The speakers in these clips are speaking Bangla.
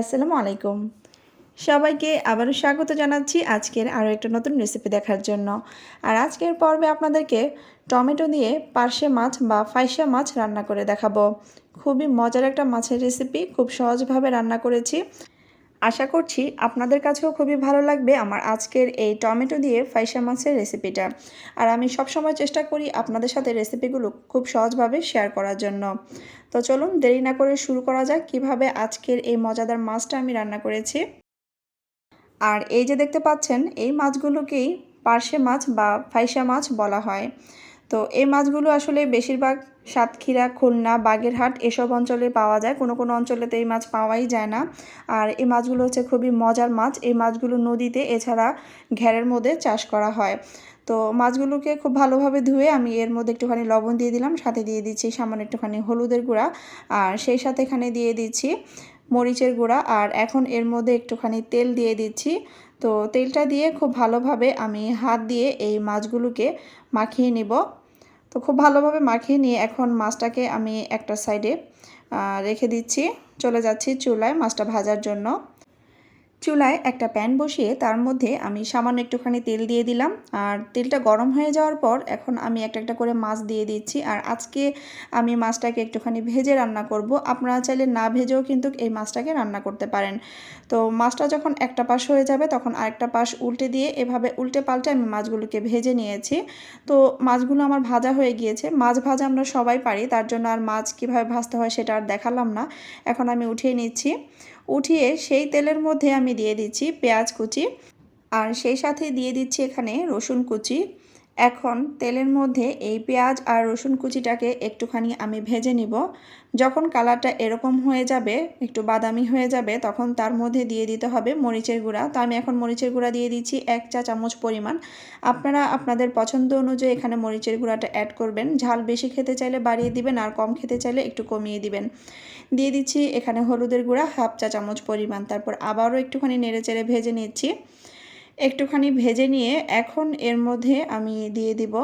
আসসালামু আলাইকুম। সবাইকে আবারও স্বাগত জানাচ্ছি আজকের আরও একটা নতুন রেসিপি দেখার জন্য। আর আজকের পর্বে আপনাদেরকে টমেটো দিয়ে পার্শে মাছ বা ফাইসা মাছ রান্না করে দেখাবো। খুবই মজার একটা মাছের রেসিপি খুব সহজভাবে রান্না করেছি। আশা করছি আপনাদের কাছেও খুবই ভালো লাগবে আমার আজকের এই টমেটো দিয়ে ফাইসা মাছের রেসিপিটা। আর আমি সবসময় চেষ্টা করি আপনাদের সাথে রেসিপিগুলো খুব সহজভাবে শেয়ার করার জন্য। তো চলুন দেরি না করে শুরু করা যাক কীভাবে আজকের এই মজাদার মাছটা আমি রান্না করেছি। আর এই যে দেখতে পাচ্ছেন, এই মাছগুলোকেই পার্শে মাছ বা ফাইসা মাছ বলা হয়। তো এই মাছগুলো আসলে বেশিরভাগ সাতক্ষীরা, খুলনা, বাগেরহাট এসব অঞ্চলে পাওয়া যায়। কোনো কোনো অঞ্চলেতে এই মাছ পাওয়াই যায় না। আর এই মাছগুলো হচ্ছে খুবই মজার মাছ। এই মাছগুলো নদীতে, এছাড়া ঘেরের মধ্যে চাষ করা হয়। তো মাছগুলোকে খুব ভালোভাবে ধুয়ে আমি এর মধ্যে একটুখানি লবণ দিয়ে দিলাম। সাথে দিয়ে দিচ্ছি সামান্য একটুখানি হলুদের গুঁড়া। আর সেই সাথে এখানে দিয়ে দিচ্ছি মরিচের গুঁড়া আর এখন এর মধ্যে একটুখানি তেল দিয়ে দিচ্ছি। তো তেলটা দিয়ে খুব ভালোভাবে আমি হাত দিয়ে এই মাছগুলোকে মাখিয়ে নিব। তো খুব ভালোভাবে মাখিয়ে নিয়ে এখন মাছটাকে আমি একটা সাইডে রেখে দিচ্ছি। চলে যাচ্ছি চুলায় মাছটা ভাজার জন্য। চুলায় একটা প্যান বসিয়ে তার মধ্যে আমি সামান্য একটুখানি তেল দিয়ে দিলাম। আর তেলটা গরম হয়ে যাওয়ার পর এখন আমি একটা একটা করে মাছ দিয়ে দিচ্ছি। আর আজকে আমি মাছটাকে একটুখানি ভেজে রান্না করব। আপনারা চাইলে না ভেজেও কিন্তু এই মাছটাকে রান্না করতে পারেন। তো মাছটা যখন একটা পাশ হয়ে যাবে তখন আরেকটা পাশ উল্টে দিয়ে এভাবে উল্টে পাল্টে আমি মাছগুলোকে ভেজে নিয়েছি। তো মাছগুলো আমার ভাজা হয়ে গিয়েছে। মাছ ভাজা আমরা সবাই পারি, তার জন্য আর মাছ কীভাবে ভাজতে হয় সেটা আর দেখালাম না। এখন আমি উঠিয়ে নিচ্ছি। উঠিয়ে সেই তেলের মধ্যে আমি দিয়ে দিচ্ছি পেঁয়াজ কুচি। আর সেই সাথে দিয়ে দিচ্ছি এখানে রসুন কুচি। এখন তেলের মধ্যে এই পেঁয়াজ আর রসুন কুচিটাকে একটুখানি আমি ভেজে নিব। যখন কালারটা এরকম হয়ে যাবে, একটু বাদামি হয়ে যাবে, তখন তার মধ্যে দিয়ে দিতে হবে মরিচের গুঁড়া। তো আমি এখন মরিচের গুঁড়া দিয়ে দিচ্ছি এক চা চামচ পরিমাণ। আপনারা আপনাদের পছন্দ অনুযায়ী এখানে মরিচের গুঁড়াটা অ্যাড করবেন। ঝাল বেশি খেতে চাইলে বাড়িয়ে দিবেন আর কম খেতে চাইলে একটু কমিয়ে দিবেন। দিয়ে দিচ্ছি এখানে হলুদের গুঁড়া, হাফ চা চামচ পরিমাণ। তারপর আবারও একটুখানি নেড়ে চেড়ে ভেজে নিচ্ছি। একটুখানি ভেজে নিয়ে এখন এর মধ্যে আমি দিয়ে দিব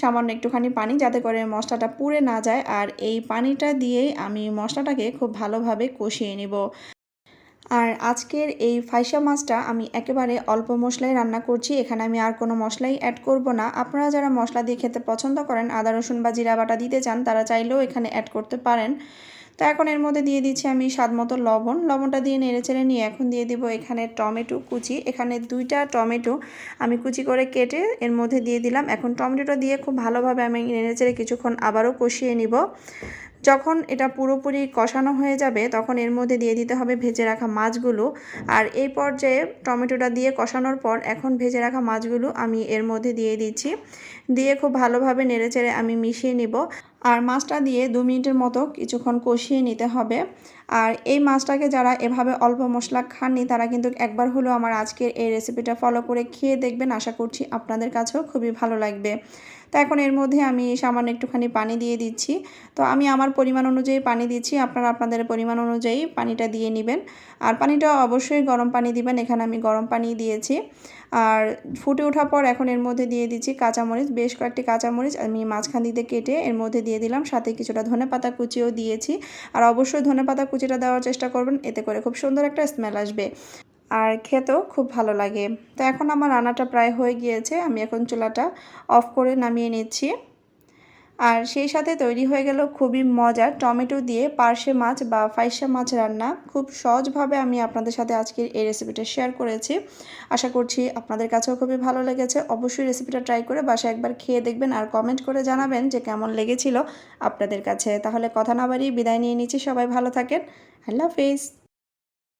সামান্য একটুখানি পানি, যাতে করে মশলাটা পুড়ে না যায়। আর এই পানিটা দিয়েই আমি মশলাটাকে খুব ভালোভাবে কষিয়ে নিব। আর আজকের এই ফাইসা মাছটা আমি একেবারে অল্প মশলাই রান্না করছি। এখানে আমি আর কোনো মশলাই অ্যাড করব না। আপনারা যারা মশলা দিয়ে খেতে পছন্দ করেন, আদা, রসুন বা জিরা বাটা দিতে চান, তারা চাইলেও এখানে অ্যাড করতে পারেন। তো এখন এর মধ্যে দিয়ে দিচ্ছি আমি স্বাদ মতো লবণ। লবণটা দিয়ে নেড়ে চেড়ে নিয়ে এখন দিয়ে দিব এখানে টমেটো কুচি। এখানে দুইটা টমেটো আমি কুচি করে কেটে এর মধ্যে দিয়ে দিলাম। এখন টমেটোটা দিয়ে খুব ভালোভাবে আমি নেড়ে চেড়ে কিছুক্ষণ আবারও কষিয়ে নিব। যখন এটা পুরোপুরি কষানো হয়ে যাবে, তখন এর মধ্যে দিয়ে দিতে হবে ভেজে রাখা মাছগুলো। আর এই পর্যায়ে টমেটোটা দিয়ে কষানোর পর এখন ভেজে রাখা মাছগুলো আমি এর মধ্যে দিয়ে দিচ্ছি। দিয়ে খুব ভালোভাবে নেড়েচেড়ে আমি মিশিয়ে নিব। আর মাছটা দিয়ে দু মিনিটের মতো কিছুক্ষণ কষিয়ে নিতে হবে। আর এই মাছটাকে যারা এভাবে অল্প মশলা খাননি, তারা কিন্তু একবার হলেও আমার আজকের এই রেসিপিটা ফলো করে খেয়ে দেখবেন। আশা করছি আপনাদের কাছেও খুবই ভালো লাগবে। তো এখন এর মধ্যে আমি সামান্য একটুখানি পানি দিয়ে দিচ্ছি। তো আমি আমার পরিমাণ অনুযায়ী পানি দিচ্ছি, আপনারা আপনাদের পরিমাণ অনুযায়ী পানিটা দিয়ে নেবেন। আর পানিটা অবশ্যই গরম পানি দিবেন, এখানে আমি গরম পানি দিয়েছি। আর ফুটে ওঠার পর এখন এর মধ্যে দিয়ে দিচ্ছি কাঁচামরিচ, বেশ কয়েকটি কাঁচামরিচ আমি মাঝখান দিতে কেটে এর মধ্যে দিয়ে দিলাম, সাথে কিছুটা ধনে পাতা কুচিও দিয়েছি। আর অবশ্যই ধনে পাতা কুচিটা দেওয়ার চেষ্টা করবেন, এতে করে খুব সুন্দর একটা স্মেল আসবে। আর খেতেও খুব ভালো লাগে। তো এখন আমার রান্নাটা প্রায় হয়ে গিয়েছে, আমি এখন চুলাটা অফ করে নামিয়ে নিচ্ছি। আর সেই সাথে তৈরি হয়ে গেল খুবই মজার টমেটো দিয়ে পার্শে মাছ বা ফাইসা মাছ রান্না। খুব সহজভাবে আমি আপনাদের সাথে আজকের এই রেসিপিটা শেয়ার করেছি। আশা করছি আপনাদের কাছেও খুবই ভালো লেগেছে। অবশ্যই রেসিপিটা ট্রাই করে বাসায় একবার খেয়ে দেখবেন আর কমেন্ট করে জানাবেন যে কেমন লেগেছিল আপনাদের কাছে। তাহলে কথা না বাড়িয়ে বিদায় নিয়ে নিচ্ছি। সবাই ভালো থাকেন। আল্লাহ হাফিজ।